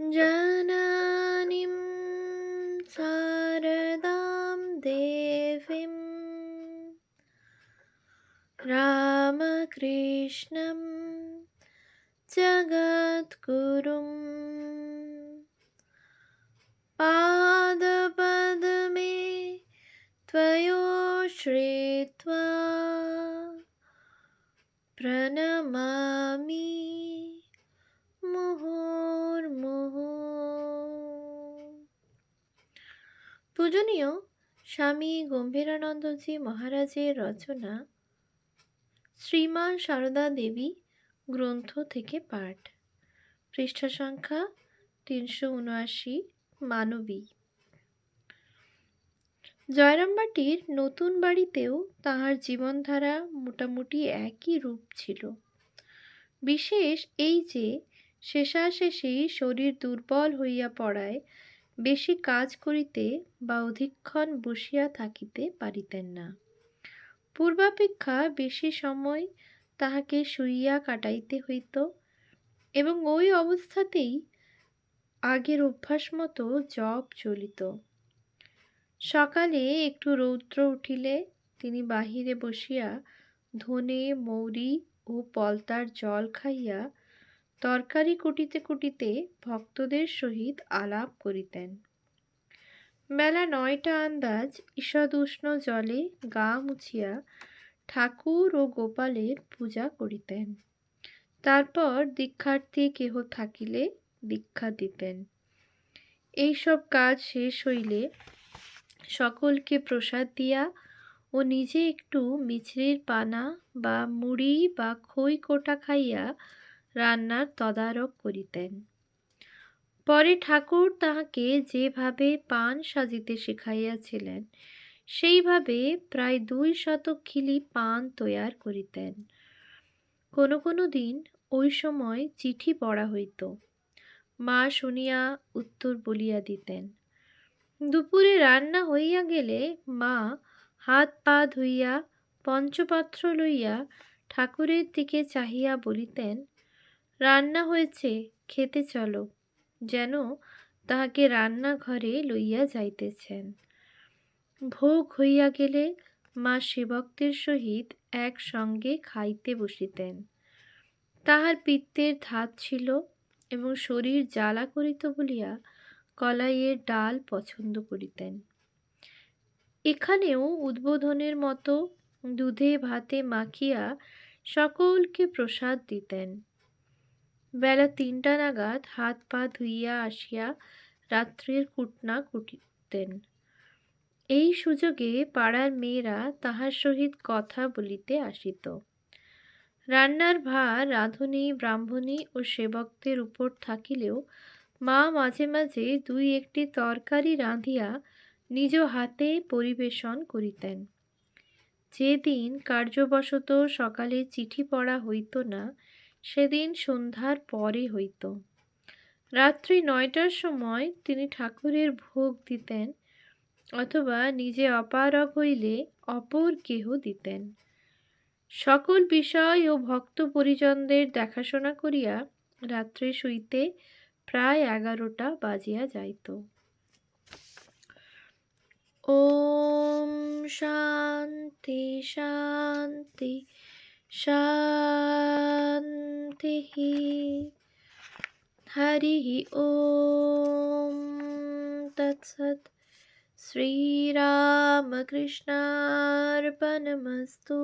जननीं शारदां देवीं। रामकृष्णं जगद्गुरुं। पादपद्मे त्वयोश्रित्वा प्रणमामि। পূজনীয় স্বামী গম্ভীরানন্দজি মহারাজের রচনা শ্রীমান সারদা দেবী গ্রন্থ থেকে পাঠ। পৃষ্ঠা সংখ্যা তিনশো উনআশি, মানবী। জয়রামবাটির নতুন বাড়িতেও তাহার জীবনধারা মোটামুটি একই রূপ ছিল। বিশেষ এই যে শেষাশেষি শরীর দুর্বল হইয়া পড়ায় বেশি কাজ করিতে বা অধিকক্ষণ বসিয়া থাকিতে পারিতেন না। পূর্বাপেক্ষা বেশি সময় তাহাকে শুইয়া কাটাইতে হইত এবং ওই অবস্থাতেই আগের অভ্যাস মতো জপ চলিত। সকালে একটু রৌদ্র উঠিলে তিনি বাহিরে বসিয়া ধনে, মৌরি ও পলতার জল খাইয়া তরকারি কুটিতে কুটিতে ভক্তদের সহিত আলাপ করিতেন। বেলা নয়টা আন্দাজ ঈষদ উষ্ণ জলে গা মুছিয়া ঠাকুর ও গোপালের পূজা করিতেন। তারপর দীক্ষার্থী কেহ থাকিলে দীক্ষা দিতেন। এইসব কাজ শেষ হইলে সকলকে প্রসাদ দিয়া ও নিজে একটু মিছরির পানা বা মুড়ি বা খই কোটা খাইয়া রান্নার তদারক করিতেন। পরে ঠাকুর তাহাকে যেভাবে পান সাজিতে শিখাইয়াছিলেন, সেইভাবে প্রায় দুই শতক খিলি পান তৈয়ার করিতেন। কোনো কোনো দিন ওই সময় চিঠি পড়া হইত। মা শুনিয়া উত্তর বলিয়া দিতেন, দুপুরে রান্না হইয়া গেলে মা হাত পা ধুইয়া পঞ্চপাত্র লইয়া ঠাকুরের দিকে চাহিয়া বলিতেন রান্না হয়েছে, খেতে চলো, যেন তাহাকে রান্নাঘরে লইয়া যাইতেছেন। ভোগ হইয়া গেলে মা সেবকদের সহিত একসঙ্গে খাইতে বসিতেন। তাহার পিত্তের ধাত ছিল এবং শরীর জ্বালা করিত বলিয়া কলাইয়ের ডাল পছন্দ করিতেন। এখানেও উদ্বোধনের মতো দুধে ভাতে মাখিয়া সকলকে প্রসাদ দিতেন। বেলা তিনটা নাগাদ হাত পা ধুইয়া আসিয়া রাত্রির কুটনা কুটিতেন এই সুযোগে পাড়ার মেয়েরা তাহার সহিত কথা বলিতে আসিত। রান্নার ভার রাঁধুনি, ব্রাহ্মণী ও সেবকদের উপর থাকিলেও মা মাঝে মাঝে দুই একটি তরকারি রাঁধিয়া নিজ হাতে পরিবেশন করিতেন। যেদিন কার্যবশত সকালে চিঠি পড়া হইত না সেদিন সন্ধ্যার পরই হইত। রাত্রি নয়টার সময় তিনি ঠাকুরের ভোগ দিতেন অথবা নিজে অপারগ হইলে অপর কেহ দিতেন। সকল বিষয় ও ভক্ত পরিজনদের দেখাশোনা করিয়া রাত্রে শুইতে প্রায় এগারোটা বাজিয়া যাইত। ওম শান্তি শান্তি শান্তি। शान्तिः हरि ॐ तत्सत् श्रीरामकृष्णार्पणमस्तु।